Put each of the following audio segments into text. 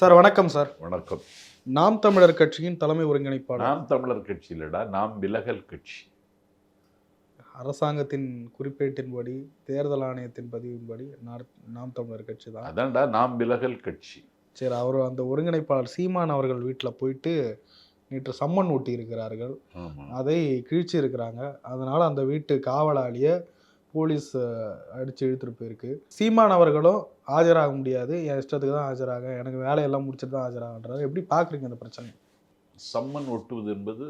Sir வணக்கம் sir. வணக்கம். நாம் தமிழர் கட்சியின் தலைமை ஒருங்கிணைப்பாளர். நாம் தமிழர் கட்சி இல்லடா நாம் விலகல் கட்சி. அரசாங்கத்தின் குறிப்பேட்டின்படி தேர்தல் ஆணையத்தின் பதிவின்படி நாம் தமிழர் கட்சி தான் அதான்டா நாம் விலகல் கட்சி. சரி அவர் அந்த ஒருங்கிணைப்பாளர் சீமான் அவர்கள் வீட்டில் போயிட்டு நேற்று சம்மன் ஊட்டி இருக்கிறார்கள் அதை கிழிச்சு இருக்கிறாங்க அதனால அந்த வீட்டு காவலாளியை போலீஸ் அடித்து இழுத்துட்டு போயிருக்கு. சீமான் அவர்களும் ஆஜராக முடியாது. என் இஷ்டத்துக்கு தான் ஆஜராக. எனக்கு வேலையெல்லாம் முடிச்சுட்டு தான் ஆஜராகன்றாரு. எப்படி பார்க்குறீங்க இந்த பிரச்சனை? சம்மன் ஒட்டுவது என்பது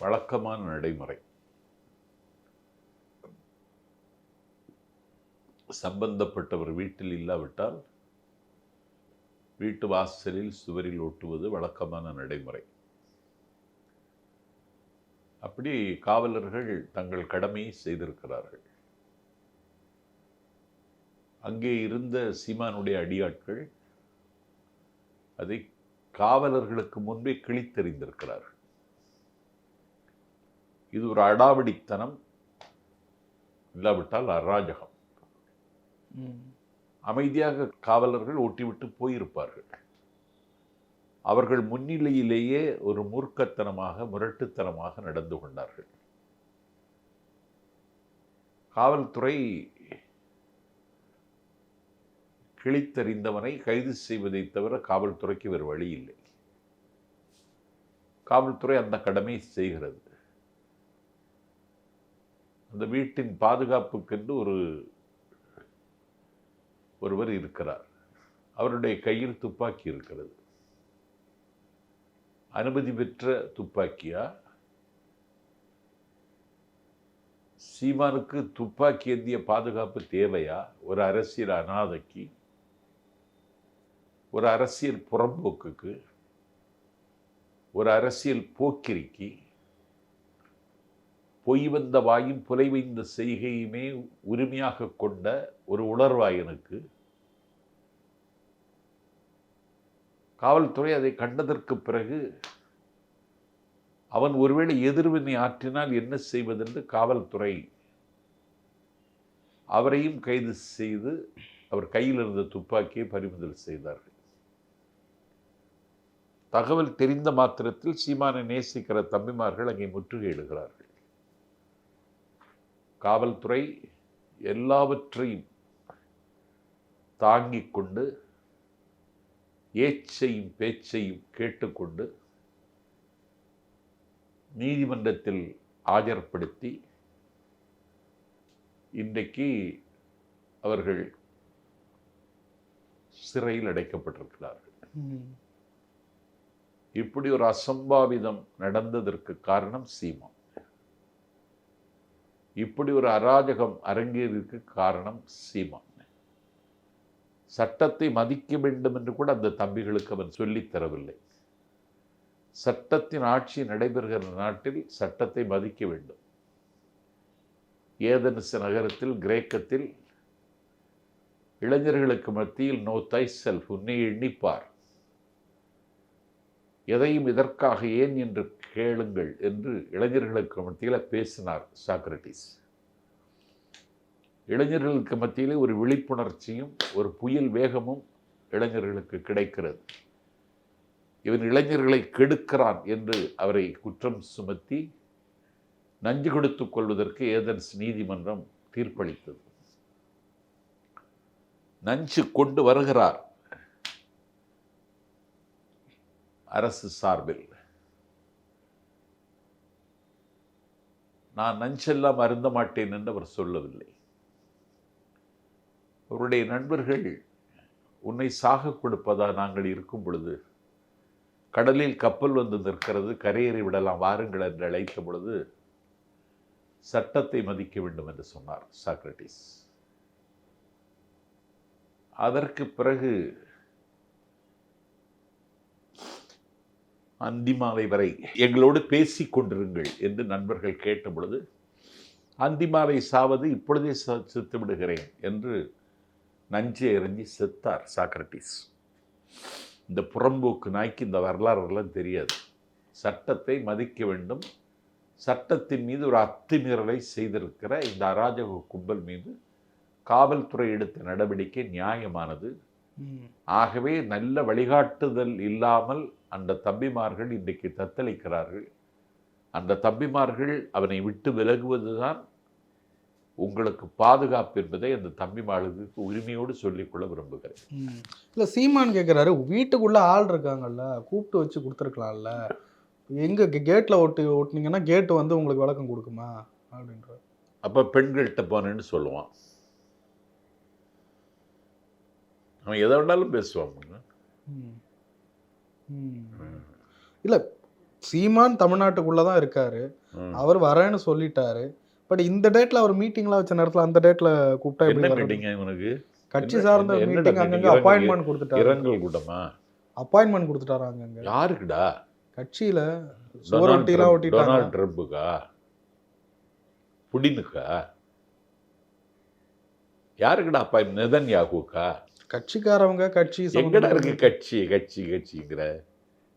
வழக்கமான நடைமுறை. சம்பந்தப்பட்டவர் வீட்டில் இல்லாவிட்டால் வீட்டு வாசலில் சுவரில் ஒட்டுவது வழக்கமான நடைமுறை. அப்படி காவலர்கள் தங்கள் கடமையை செய்திருக்கிறார்கள். அங்கே இருந்த சீமானுடைய அடியாட்கள் அதை காவலர்களுக்கு முன்பே கிழித்தெறிந்திருக்கிறார்கள். இது ஒரு அடாவடித்தனம் இல்லாவிட்டால் அராஜகம். அமைதியாக காவலர்கள் ஓட்டிவிட்டு போயிருப்பார்கள். அவர்கள் முன்னிலையிலேயே ஒரு மூர்க்கத்தனமாக முரட்டுத்தனமாக நடந்து கொண்டார்கள். காவல்துறை கிழித்தறிந்தவனை கைது செய்வதை தவிர காவல்துறைக்கு வேறு வழி இல்லை. காவல்துறை அந்த கடமை செய்கிறது. அந்த வீட்டின் பாதுகாப்புக்கென்று ஒரு ஒருவர் இருக்கிறார். அவருடைய கையில் துப்பாக்கி இருக்கிறது. அனுமதி பெற்ற துப்பாக்கியா? சீமானுக்கு துப்பாக்கி ஏந்திய பாதுகாப்பு தேவையா? ஒரு அரசியல் அனாதைக்கு? ஒரு அரசியல் புறம்போக்குக்கு? ஒரு அரசியல் போக்கிரிக்கு? பொய் வந்த வாயும் புலை வைந்த செய்கையுமே உரிமையாக கொண்ட ஒரு உணர்வாயனுக்கு? காவல்துறை அதை கண்டதற்கு பிறகு அவன் ஒருவேளை எதிர்வினை ஆற்றினால் என்ன செய்வதென்று காவல்துறை அவரையும் கைது செய்து அவர் கையில் இருந்த துப்பாக்கியை பறிமுதல் செய்தார்கள். தகவல் தெரிந்த மாத்திரத்தில் சீமானை நேசிக்கிற தம்பிமார்கள் அங்கே முற்றுகையிடுகிறார்கள் காவல்துறை எல்லாவற்றையும் தாங்கிக் கொண்டு ஏச்சையும் பேச்சையும் கேட்டுக்கொண்டு நீதிமன்றத்தில் ஆஜர்படுத்தி இன்றைக்கு அவர்கள் சிறையில் அடைக்கப்பட்டிருக்கிறார்கள். இப்படி ஒரு அசம்பாவிதம் நடந்ததற்கு காரணம் சீமான். இப்படி ஒரு அராஜகம் அரங்கேறிற்கு காரணம் சீமான். சட்டத்தை மதிக்க வேண்டும் என்று கூட அந்த தம்பிகளுக்கு அவன் சொல்லித்தரவில்லை சட்டத்தின் ஆட்சி நடைபெறுகிற நாட்டில் சட்டத்தை மதிக்க வேண்டும். ஏதன்ஸ் நகரத்தில் கிரேக்கத்தில் இளைஞர்களுக்கு மத்தியில் நோ தை செல்ஃப் உன்னை எண்ணிப்பார். எதையும் இதற்காக ஏன் என்று கேளுங்கள் என்று இளைஞர்களுக்கு மத்தியில் பேசினார் சாக்ரட்டிஸ் இளைஞர்களுக்கு மத்தியிலே ஒரு விழிப்புணர்ச்சியும் ஒரு புயல் வேகமும் இளைஞர்களுக்கு கிடைக்கிறது. இவன் இளைஞர்களை கெடுக்கிறான் என்று அவரை குற்றம் சுமத்தி நஞ்சு கொடுத்துக் கொள்வதற்கு ஏதென்ஸ் நீதிமன்றம் தீர்ப்பளித்தது. நஞ்சு கொண்டு வருகிறார். அரசு சார்பில். நான் நஞ்செல்லாம் அருந்த மாட்டேன் என்று அவர் சொல்லவில்லை. அவருடைய நண்பர்கள் உன்னை சாக கொடுப்பதா நாங்கள் இருக்கும் பொழுது கடலில் கப்பல் வந்து நிற்கிறது கரையேறி விடலாம் வாருங்கள் என்று அழைத்த பொழுது சட்டத்தை மதிக்க வேண்டும் என்று சொன்னார் சாக்ரட்டிஸ் அதற்கு பிறகு அந்திமாலை வரை எங்களோடு பேசி கொண்டிருங்கள் என்று நண்பர்கள் கேட்ட பொழுது அந்திமாலை சாவது இப்பொழுதே ச- செத்து விடுகிறேன் என்று நஞ்சை எறிஞ்சி செத்தார் சாக்ரட்டிஸ் இந்த புறம்போக்கு நாய்க்கு இந்த வரலாறுலாம் தெரியாது. சட்டத்தை மதிக்க வேண்டும். சட்டத்தின் மீது ஒரு அத்துமீறலை செய்திருக்கிற இந்த அராஜக கும்பல் மீது காவல்துறை எடுத்த நடவடிக்கை நியாயமானது. ஆகவே நல்ல வழிகாட்டுதல் இல்லாமல் அந்த தம்பிமார்கள் இன்றைக்கு தத்தளிக்கிறார்கள். அந்த தம்பிமார்கள் அவனை விட்டு விலகுவதுதான் உங்களுக்கு பாதுகாப்பு என்பதை அந்த தம்பிமார்களுக்கு உரிமையோடு சொல்லிக்கொள்ள விரும்புகிறேன். இல்ல சீமான் கேக்குறாரு வீட்டுக்குள்ள ஆள் இருக்காங்கல்ல கூப்பிட்டு வச்சு கொடுத்துருக்கலாம்ல. எங்க கேட்ல ஒட்டி ஒட்டினீங்கன்னா கேட் வந்து உங்களுக்கு விளக்கம் கொடுக்குமா? அப்படின்ற அப்போ பெண்கள்கிட்ட போனேன்னு சொல்லுவான். அவன் எதை வேணாலும் பேசுவான். இல்ல சீமான் தமிழ்நாட்டுக்குள்ள தான் இருக்காரு. அவர் வரேன்னு சொல்லிட்டாரு. பட் இந்த டேட்ல அவர் மீட்டிங்லாம் வச்ச நேரத்துல அந்த டேட்ல கூப்பிட்டா எப்படி என்ன வர்றது? மீட்டிங் இவனுக்கு? கட்சி சார்ந்த மீட்டிங்? அங்கங்க அப்பாயின்மெண்ட் கொடுத்துட்டாரு. இரங்கல் கூட்டமா? அப்பாயின்மெண்ட் கொடுத்துட்டாரு அங்கங்க. யாருக்குடா? கட்சியில சுவரொட்டிலாம் ஒட்டிட்டாங்க டொனால்ட் ட்ரம்புக்கா? புடினுக்கா? யாருக்குடா அப்பா நிதன் யாகுக்கா கட்சிக்காரவங்க கட்சி எங்கடா இருக்கு கட்சி? கட்சி கட்சிங்கிற?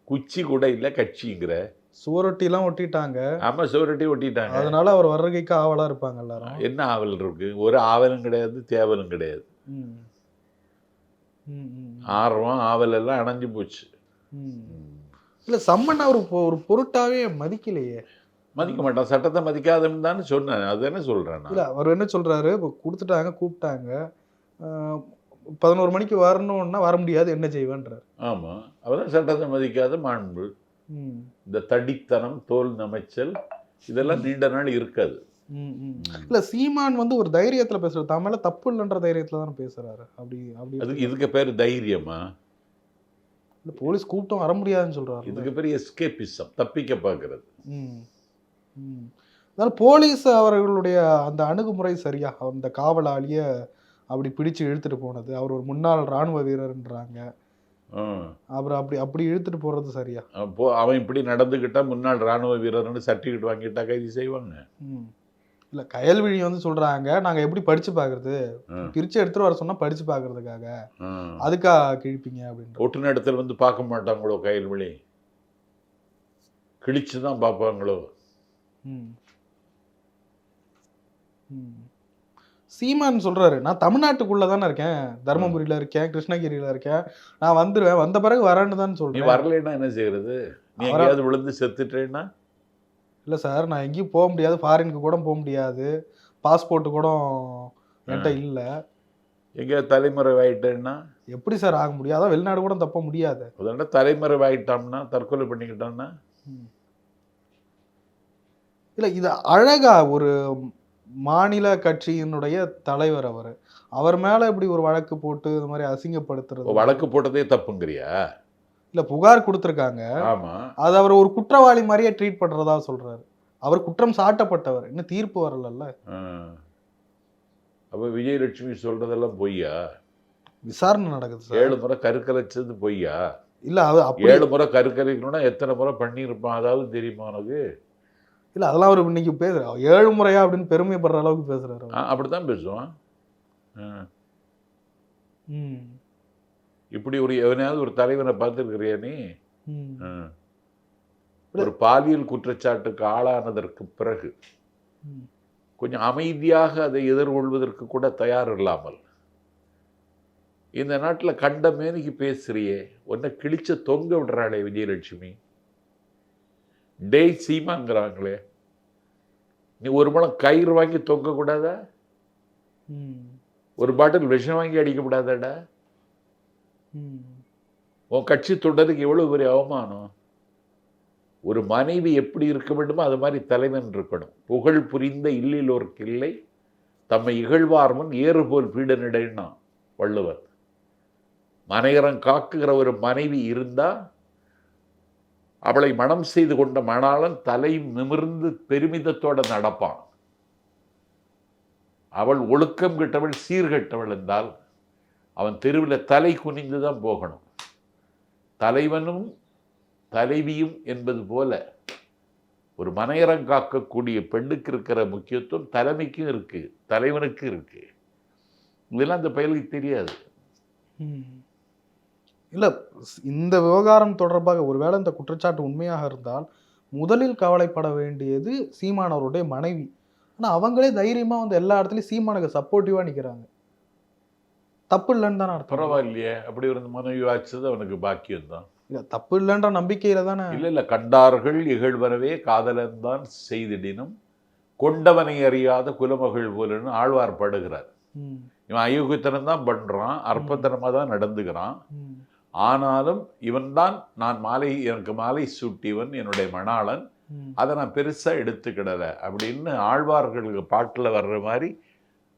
குச்சி கூட இல்ல கட்சிங்கிற? சுவரொட்டிலாம் ஒட்டிட்டாங்க. ஆமா சோரட்டி ஒட்டிட்டாங்க. அதனால அவர் வர்றதுக்கு ஆவலா இருப்பாங்க எல்லாரும். என்ன ஆவல் இருக்கு? ஒரு ஆவலும் கிடையாது தேவலும் கிடையாது. ஆர்வம் ஆவல் எல்லாம் அணைஞ்சு போச்சு. இல்ல சம்மன் அவர் ஒரு பொருட்டாவே மதிக்கலையே. மதிக்க மாட்டான். சட்டத்தை மதிக்காதன்னு தானே சொன்னேன் அது என்ன சொல்றேன் நான்? இல்ல அவர் என்ன சொல்றாரு? இப்போ கொடுத்துட்டாங்க கூப்பிட்டாங்க. பதினோரு மணிக்கு வரணும்னா வர முடியாது என்ன செய்வேன்றார். ஆமா. அவதான் சட்டத்தை மதிக்காத மாண்பு. இந்த தடித்தனம் தோல் நமைச்சல் இதெல்லாம் நீண்ட நாள் இருக்காது. ம், ம். இல்ல சீமான் வந்து ஒரு தைரியத்துல பேசுறாரு. தான் மேல தப்பு இல்லைன்ற தைரியத்துல தானே பேசுறாரு. அப்படி அப்படி அதுக்கு இதுக்கு பேர் தைரியமா? இல்ல போலீஸ் கூப்பிட்டும் வர முடியாதுன்னு சொல்றாரு. இதுக்கு பேர் எஸ்கேபிசம் தப்பிக்க பார்க்கறது. ம் ம். அதனால போலீஸ் அவர்களுடைய அந்த அணுகுமுறை சரியா? அந்த காவலாளிய அப்படி பிடிச்சு இழுத்துட்டு போனது. அவர் ஒரு முன்னாள் ராணுவ வீரர்ன்றாங்க. ம். அவர் அப்படி அப்படி இழுத்துட்டு போறது சரியா அப்போ அவன் இப்படி நடந்துக்கிட்டா முன்னாள் ராணுவ வீரர்னு சர்டிஃபிகேட் வாங்கிட்டா கைது செய்வாங்க இல்ல கயல்விழி வந்து சொல்றாங்க நாங்க எப்படி படிச்சு பாக்குறது ம். பிரிச்சு எடுத்துட்டு வர சொன்னா படிச்சு பாக்குறதுக்காக ம். அதுக்கா கிழிப்பீங்க அப்படின்ற ஒட்டு இடத்துல வந்து பார்க்க மாட்டாங்களோ கையில் விழி கிழிச்சு தான் பார்ப்பாங்களோ ம். ம். சீமான் சொல்றாரு நான் தமிழ்நாட்டுக்குள்ள தானே இருக்கேன். தருமபுரியில இருக்கேன் கிருஷ்ணகிரியில இருக்கேன். நான் வந்துருவேன். வந்த பிறகு வரேன்னு தான் நீ சொல்றேன் வரலைன்னா என்ன செய்யறது? நீ எங்கேயாவது விழுந்து செத்துட்டேன்னா? இல்ல சார் நான் எங்கேயும் போக முடியாது. ஃபாரினுக்கு கூட போக முடியாது. பாஸ்போர்ட் கூட என்கிட்ட இல்ல. எங்கேயாவது தலைமுறை ஆயிட்டேன்னா எப்படி சார் ஆக முடியும்? அதான் வெளிநாடு கூட தப்ப முடியாது. அதோட தலைமுறை ஆயிட்டோம்னா தற்கொலை பண்ணிக்கிட்டோம்னா? இல்ல இது அழகா ஒரு மாநில கட்சியினுடைய தலைவர் அவர். அவர் மேல இப்படி ஒரு வழக்கு போட்டு இந்த மாதிரி அசிங்கப்படுத்துறது. வழக்கு போட்டதே தப்புங்கிறியா? இல்ல புகார் கொடுத்துருக்காங்க. ஆமா. அது அவர் ஒரு குற்றவாளி மாதிரியே ட்ரீட் பண்றதா சொல்றாரு. அவர் குற்றம் சாட்டப்பட்டவர். இன்னும் தீர்ப்பு வரலல்ல. அப்ப விஜயலட்சுமி சொல்றதெல்லாம் பொய்யா? விசாரணை நடக்குது சார். ஏழு முறை கருக்கலைச்சது பொய்யா? இல்ல அது ஏழு முறை கருக்கலைக்கணும்னா எத்தனை முறை பண்ணியிருப்பான்? அதாவது தெரியுமா உனக்கு? இல்ல அதெல்லாம் அவர் இன்னைக்கு பேசுறாரு. ஏழு முறையா அப்படின்னு பெருமைப்படுற அளவுக்கு பேசுறாரு அவர். ஆ, அப்படித்தான் பேசுவான் இப்படி ஒரு எவனையாவது ஒரு தலைவனை பார்த்துருக்கிறியா நீ. ஒரு பாலியல் குற்றச்சாட்டுக்கு ஆளானதற்கு பிறகு. கொஞ்சம் அமைதியாக அதை எதிர்கொள்வதற்கு கூட தயார் இல்லாமல் இந்த நாட்டில் கண்ட மேனிக்கு பேசுறியே உன்னை கிழிச்ச தொங்க விடுறாளே விஜயலட்சுமி. டேய் சீமாங்கிறாங்களே. நீ ஒரு முழம் கயிறு வாங்கி தொங்க கூடாதா ம். ஒரு பாட்டில் விஷம் வாங்கி அடிக்க கூடாதாடா ம் உன் கட்சி தொண்டருக்கு எவ்வளவு பெரிய அவமானம்? ஒரு மனைவி எப்படி இருக்க வேண்டுமோ அது மாதிரி தலைவன் இருக்கணும். புகழ் புரிந்த இல்லிலோர்க்கு இல்லை. தம்மை இகழ்வார் முன் ஏறு போல் பீடனிடைன்னா வள்ளுவர். மனையரம் காக்குகிற ஒரு மனைவி இருந்தா அவளை மனம் செய்து கொண்ட மணாளன் தலை நிமிர்ந்து பெருமிதத்தோட நடப்பான். அவள் ஒழுக்கம் கெட்டவள் சீர்கெட்டவள் என்றால் அவன் தெருவில் தலை குனிந்து தான் போகணும். தலைவனும் தலைவியும் என்பது போல ஒரு மனையரம் காக்கக்கூடிய பெண்ணுக்கு இருக்கிற முக்கியத்துவம் தலைமைக்கும் இருக்கு தலைவனுக்கும் இருக்கு. இதெல்லாம் அந்த பயலுக்கு தெரியாது. இல்ல இந்த விவகாரம் தொடர்பாக ஒருவேளை இந்த குற்றச்சாட்டு உண்மையாக இருந்தால் முதலில் கவலைப்பட வேண்டியது சீமான் அவருடைய மனைவி. ஆனா அவங்களே தைரியமா வந்து எல்லா இடத்துலயும் சீமானுக்கு சப்போர்ட்டிவா நிக்கிறாங்க. தப்பு இல்லைன்னு தானே அர்த்தம். பரவாயில்லையே. அப்படி ஒரு மனைவி வாய்ச்சது அவனுக்கு பாக்கியம் தான். இல்ல தப்பு இல்லைன்ற நம்பிக்கையில தானே. இல்ல இல்ல. கண்டார்கள் இகழ்வரவே காதலன்தான் செய்திடினும் கொண்டவனை அறியாத குலமகள் போலன்னு ஆழ்வார் படுகிறார். இவன் அயோக்கியத்தனம் தான் பண்றான் அற்பத்தனமா தான் நடந்துக்கிறான் ஆனாலும் இவன்தான் நான் மாலை எனக்கு மாலை சூட்டியவன் என்னுடைய மணாளன். அதை நான் பெருசா எடுத்துக்கிடல. அப்படின்னு ஆழ்வார்களுக்கு பாட்டுல வர்ற மாதிரி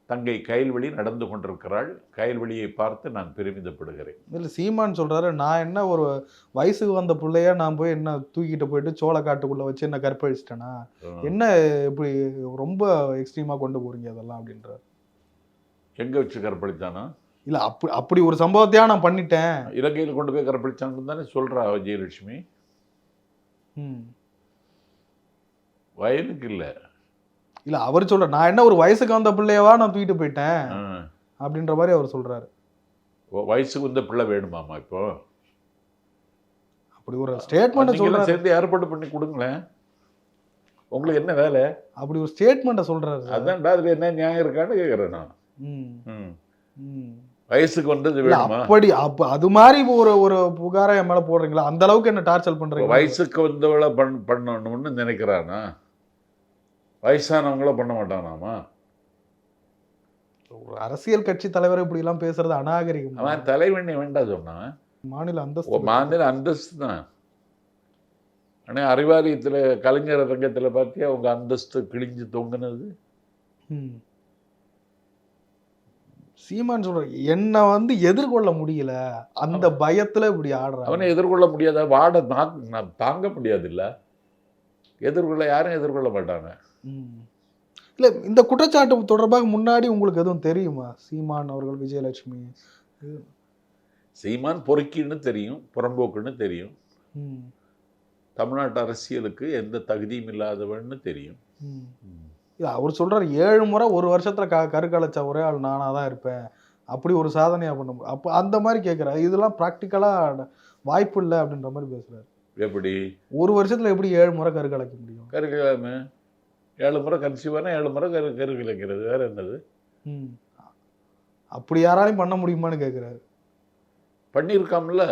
தங்கை கயல்வழி நடந்து கொண்டிருக்கிறாள். கயல்வழியை பார்த்து நான் பெருமிதப்படுகிறேன். இல்ல சீமான் சொல்றாரு நான் என்ன ஒரு வயசுக்கு வந்த பிள்ளைய நான் போய் என்ன தூக்கிட்டு போயிட்டு சோளக்காட்டுக்குள்ள வச்சு என்ன கற்பழிச்சிட்டேனா? என்ன இப்படி ரொம்ப எக்ஸ்ட்ரீமா கொண்டு போறீங்க அதெல்லாம் அப்படின்றாரு. எங்க வச்சு கற்பழித்தானா இல்ல அப்படி அப்படி ஒரு சம்பவத்தையா நான் பண்ணிட்டேன். இலங்கையில் கொண்டு போய் கற்பழிச்சான்னு தானே சொல்றா விஜயலட்சுமி. ம். வயலுக்கு இல்ல. இல்ல அவர் சொல்ற நான் என்ன ஒரு வயசுக்கு வந்த பிள்ளையவா நான் தூக்கிட்டு போயிட்டேன். அப்படின்ற மாதிரி அவர் சொல்றாரு. வ- வயசுக்கு வந்த பிள்ளை வேணுமாமா இப்போ? அப்படி ஒரு ஸ்டேட்மெண்ட் சொல்றாரு. சேர்ந்து ஏற்பாடு பண்ணி கொடுங்களேன். உங்களுக்கு என்ன வேலை? அப்படி ஒரு ஸ்டேட்மெண்ட்டை சொல்றாரு சார். அதான்டா அதுல என்ன நியாயம் இருக்கான்னு கேட்குறேன் நான். ம், ம். வயசுக்கு வந்தது வேணுமா? அப்படி அப்ப அது மாதிரி ஒரு ஒரு புகாரை என் மேல போடுறீங்களா? அந்த அளவுக்கு என்ன டார்ச்சர் பண்றீங்க? வயசுக்கு வந்தவளை பண் பண்ணணும்னு நினைக்கிறானா? வயசானவங்கள பண்ண மாட்டானாமா? ஒரு அரசியல் கட்சி தலைவர் இப்படி எல்லாம் பேசுறது அநாகரிகம். அவன் தலைவண்ணி வேண்டாம் சொன்னான் மாநில அந்தஸ்து மாநில அந்தஸ்து தான். ஆனால் அறிவாலயத்தில் கலைஞர் அரங்கத்தில் பார்த்தியா உங்க அந்தஸ்து கிழிஞ்சு தொங்குனது. சீமான் சொல்ற என்ன வந்து எதிர்கொள்ள முடியல. அந்த பயத்துல இப்படி ஆடுறாங்க அவனை எதிர்கொள்ள முடியாத வாட தாங்க முடியாது இல்ல எதிர்கொள்ள யாரும் எதிர்கொள்ள மாட்டாங்க. இல்ல இந்த குற்றச்சாட்டு தொடர்பாக முன்னாடி உங்களுக்கு எதுவும் தெரியுமா? சீமான் அவர்கள் விஜயலட்சுமி? சீமான் பொறுக்கின்னு தெரியும் புறம்போக்குன்னு தெரியும். தமிழ்நாட்டு அரசியலுக்கு எந்த தகுதியும் இல்லாதவன்னு தெரியும். ம். இல்ல அவர் சொல்றாரு ஏழு முறை ஒரு வருஷத்துல க கருக்கலைச்ச ஒரே ஆள் நானா தான் இருப்பேன். அப்படி ஒரு சாதனையா பண்ண முடியும். அப்போ அந்த மாதிரி கேட்குறாரு இதெல்லாம் ப்ராக்டிக்கலா வாய்ப்பு இல்லை அப்படின்ற மாதிரி பேசுறாரு. எப்படி? ஒரு வருஷத்துல எப்படி ஏழு முறை கருக்கலைக்க முடியும்? கருக்கலாமே. ஏழு முறை கன்சீவானா ஏழு முறை கரு கரு கிளைக்கிறது வேற என்னது? ம். அப்படி யாராலையும் பண்ண முடியுமான்னு கேட்குறாரு பண்ணியிருக்காம்ல?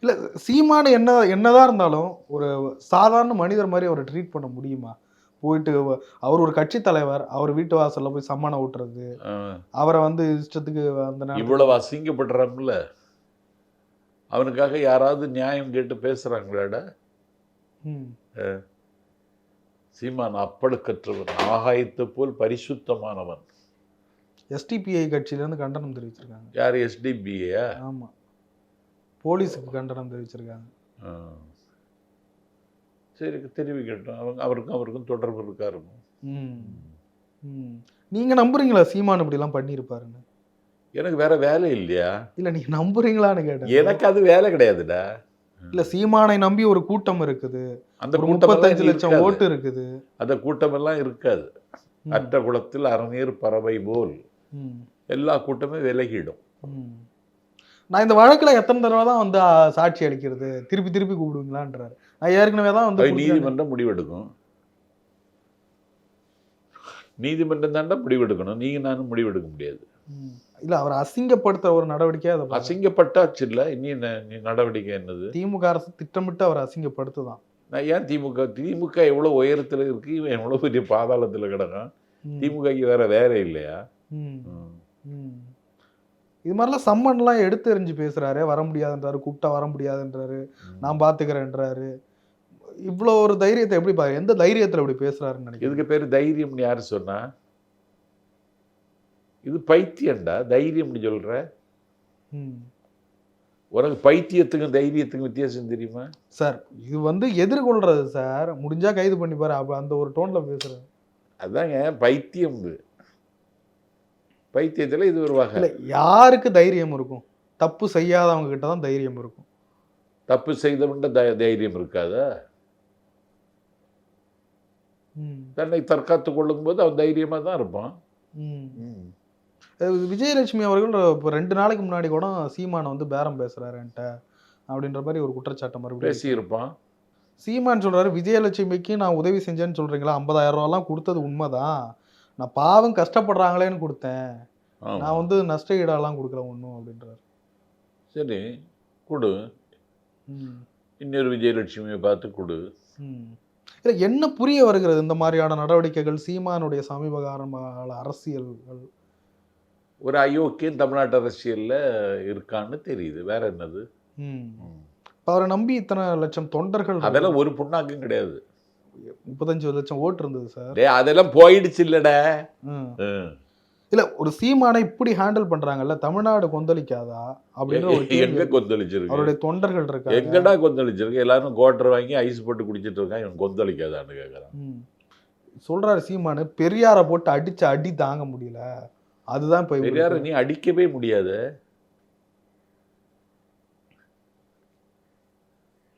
இல்ல சீமானு என்ன என்னதான் இருந்தாலும் ஒரு சாதாரண மனிதர் மாதிரி அவரை ட்ரீட் பண்ண முடியுமா? போயிட்டு அவர் ஒரு கட்சி தலைவர் அவர் வீட்டு வாசல்ல போய் சம்மணம் ஊட்டுறது. ஆ. அவரை வந்து இஷ்டத்துக்கு அந்த நேரத்துல- இவ்வளவு அசிங்கப்படுறான்ல அவனுக்காக யாராவது நியாயம் கேட்டு பேசுறாங்களாடா. சீமான் அப்பழுக்கற்றவன் ஆகாயத்தை போல் பரிசுத்தமானவன். எஸ்டிபிஐ கட்சியில இருந்து கண்டனம் தெரிவிச்சிருக்காங்க. யார்? எஸ்டிபிஏ ஆமா. போலீஸுக்கு கண்டனம் தெரிவிச்சிருக்காங்க. சரி தெரிவிக்கட்டும். அவங்க அவருக்கும் அவருக்கும் தொடர்பு இருக்கா இருக்கும் ம். ம். நீங்க நம்புறீங்களா? சீமான் இப்படி எல்லாம் பண்ணியிருப்பாருன்னு? எனக்கு வேற வேலை இல்லையா? இல்ல நீங்க நம்புறீங்களான்னு கேட்டேன். எனக்கு அது வேலை கிடையாதுடா. இல்ல சீமானை நம்பி ஒரு கூட்டம் இருக்குது. அந்த கூட்டம் முப்பத்தஞ்சு லட்சம் ஓட்டு இருக்குது. அந்த கூட்டமெல்லாம் இருக்காது. ம். அற்ற குளத்தில் அறநீர் பறவை போல். எல்லா கூட்டமே விலகிடும். நான் இந்த வழக்குல எத்தனை தடவை தான் வந்து சாட்சி அளிக்கிறது? திருப்பி திருப்பி கூப்பிடுவீங்களான்றாரு. நான் ஏற்கனவே தான் வந்து. நீதிமன்றம் முடிவெடுக்கும். நீதிமன்றம் தாண்டா முடிவெடுக்கணும். நீங்க நானும் முடிவெடுக்க முடியாது. இல்ல அவர் அசிங்கப்படுத்துற ஒரு நடவடிக்கை அதை. அசிங்கப்பட்டாச்சு இல்ல. இனி நடவடிக்கை என்னது? திமுக அரசு திட்டமிட்டு அவர் அசிங்கப்படுத்துதான். நான் ஏன் திமுக திமுக எவ்வளவு உயரத்துல இருக்கு இவன் எவ்வளவு பெரிய பாதாளத்துல கிடக்கான்? ம். திமுகக்கு வேற வேற இல்லையா? ம். இது மாதிரிலாம் சம்மன்லாம் எடுத்து எறிஞ்சு பேசுறாரு வர முடியாதுன்றாரு கூப்பிட்டா வர முடியாதுன்றாரு நான் பாத்துக்கிறேன்றாரு. இவ்வளோ ஒரு தைரியத்தை எப்படி பா எந்த தைரியத்துல இப்படி பேசுறாருன்னு நினைக்கிறேன் இதுக்கு பேர் தைரியம்னு யாரு சொன்னா? இது பைத்தியம்டா தைரியம்னு சொல்ற. ம். உனக்கு பைத்தியத்துக்கும் தைரியத்துக்கும் வித்தியாசம் தெரியுமா? சார் இது வந்து எதிர்கொள்றது சார். முடிஞ்சா கைது பண்ணி பாரு அப்ப அந்த ஒரு டோன்ல பேசுறாரு அதாங்க பைத்தியம் இது பைத்தியத்துல இது ஒரு வகை இல்ல யாருக்கு தைரியம் இருக்கும்? தப்பு செய்யாதவங்க கிட்ட தான் தைரியம் இருக்கும். தப்பு செய்தவன்ட தை தைரியம் இருக்காதா. தன்னை தற்காத்து கொள்ளும் போது அவன் தைரியமா தான் இருப்பான். விஜயலட்சுமி அவர்கள் இப்போ ரெண்டு நாளைக்கு முன்னாடி கூட சீமானை வந்து பேரம் பேசுறாரு என்கிட்ட அப்படின்ற மாதிரி ஒரு குற்றச்சாட்டை மறுபடியும் பேசி இருப்பான் சீமான் சொல்றாரு விஜயலட்சுமிக்கு நான் உதவி செஞ்சேன்னு சொல்றீங்களா? ஐம்பதாயிரம் ரூபாலாம் கொடுத்தது உண்மைதான். நான் பாவம் கஷ்டப்படுறாங்களேன்னு கொடுத்தேன். நான் வந்து நஷ்ட ஈடாலாம் கொடுக்கல ஒன்றும் அப்படின்றாரு. சரி கொடு. இன்னொரு விஜயலட்சுமியை பார்த்து கொடு. இல்ல என்ன புரிய வருகிறது இந்த மாதிரியான நடவடிக்கைகள்? சீமானுடைய சமீப கால அரசியல்கள். ஒரு அயோக்கியம் தமிழ்நாட்டு அரசியல்ல இருக்கான்னு தெரியுது. வேற என்னது? அவரை நம்பி இத்தனை லட்சம் தொண்டர்கள் அதெல்லாம் ஒரு புண்ணாக்கும் கிடையாது. முப்பத்தஞ்சு லட்சம் ஓட்டு இருந்தது சார். டேய் அதெல்லாம் போயிடுச்சு இல்லடா. இல்ல ஒரு சீமானை இப்படி ஹேண்டில் பண்றாங்கல்ல தமிழ்நாடு கொந்தளிக்காதா கேள்வி எங்க இருக்கு. கொந்தளிச்சிருக்கு? அவருடைய தொண்டர்கள் இருக்காங்க. எங்கடா கொந்தளிச்சிருக்கு? எல்லாரும் கோட்டர் வாங்கி ஐஸ் போட்டு குடிச்சிட்டு இருக்கான் இவன் கொந்தளிக்காதான்னு கேட்கறான். சொல்றாரு சீமானு பெரியாரை போட்டு அடிச்ச அடி தாங்க முடியல. அதுதான் இப்ப பெரியார நீ அடிக்கவே முடியாது.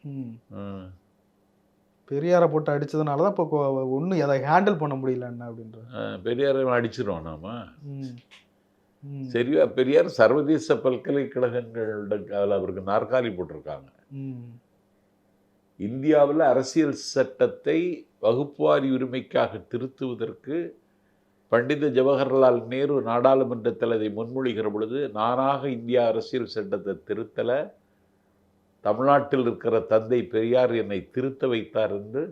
ம். பெரியாரை போட்டு அடிச்சதுனால தான் இப்போ ஒன்றும் அதை ஹேண்டில் பண்ண முடியல என்ன அப்படின்ற பெரியாரை அடிச்சிருவோம் நாம. சரியா பெரியார் சர்வதேச பல்கலைக்கழகங்களோட அவருக்கு நாற்காலி போட்டிருக்காங்க. இந்தியாவில் அரசியல் சட்டத்தை வகுப்புவாரி உரிமைக்காக திருத்துவதற்கு பண்டித ஜவஹர்லால் நேரு நாடாளுமன்றத்தில் அதை முன்மொழிகிற பொழுது நானாக இந்தியா அரசியல் சட்டத்தை திருத்தலை தமிழ்நாட்டில் இருக்கிற தந்தை பெரியார் என்னை திருத்த வைத்தார் என்று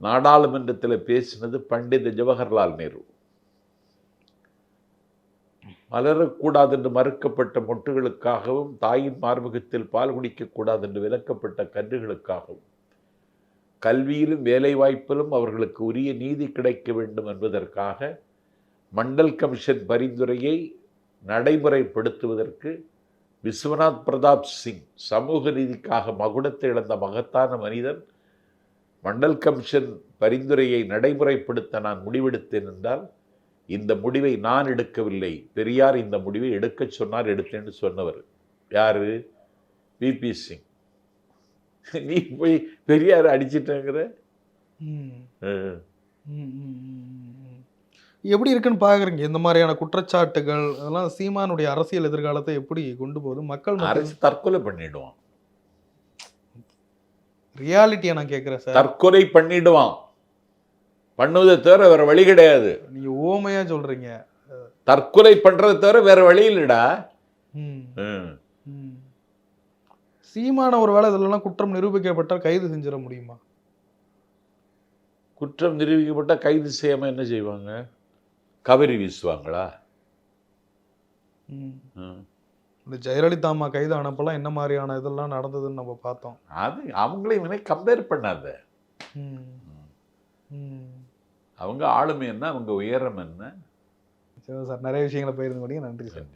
நாடாளுமன்றத்தில் பேசினது பண்டித ஜவஹர்லால் நேரு. மலரக்கூடாது என்று மறுக்கப்பட்ட மொட்டுகளுக்காகவும் தாயின் மார்பகத்தில் பால் குடிக்கக்கூடாது என்று விலக்கப்பட்ட கன்றுகளுக்காகவும் கல்வியிலும் வேலைவாய்ப்பிலும் அவர்களுக்கு உரிய நீதி கிடைக்க வேண்டும் என்பதற்காக மண்டல் கமிஷன் பரிந்துரையை நடைமுறைப்படுத்துவதற்கு விஸ்வநாத் பிரதாப் சிங் சமூக நீதிக்காக மகுடத்தை இழந்த மகத்தான மனிதன் மண்டல் கமிஷன் பரிந்துரையை நடைமுறைப்படுத்த நான் முடிவெடுத்தேன் என்றால் இந்த முடிவை நான் எடுக்கவில்லை. பெரியார் இந்த முடிவை எடுக்கச் சொன்னார் எடுத்தேன்னு சொன்னவர். யாரு? விபி சிங். நீ போய் பெரியார் அடிச்சிட்டேங்கிற. எப்படி இருக்குன்னு பாக்குறீங்க? இந்த மாதிரியான குற்றச்சாட்டுகள் அதெல்லாம் சீமானுடைய அரசியல் எதிர்காலத்தை எப்படி கொண்டு போகுது? மக்கள் அரசு தற்கொலை பண்ணிடுவான். ரியாலிட்டியை நான் கேட்குறேன் சார். தற்கொலை பண்ணிடுவான். பண்ணுவதை தவிர வேற வழி கிடையாது. நீங்க ஓமையா சொல்றீங்க. தற்கொலை பண்றதை தவிர வேற வழி இல்லடா. சீமான ஒரு வேளை இதெல்லாம் குற்றம் நிரூபிக்கப்பட்டால் கைது செஞ்சிட முடியுமா? குற்றம் நிரூபிக்கப்பட்டா கைது செய்யாம என்ன செய்வாங்க? கவரி வீசுவாங்களா. இந்த ஜெயலலிதா அம்மா கைது ஆனப்பெல்லாம் என்ன மாதிரியான இதெல்லாம் நடந்ததுன்னு நம்ம பார்த்தோம். அது அவங்களையும் இவனை கம்பேர் பண்ணாத. அவங்க ஆளுமை என்ன? அவங்க உயரம் என்ன? சரி சார் நிறைய விஷயங்களை பகிர்ந்து கொண்டீங்க நன்றி சார்.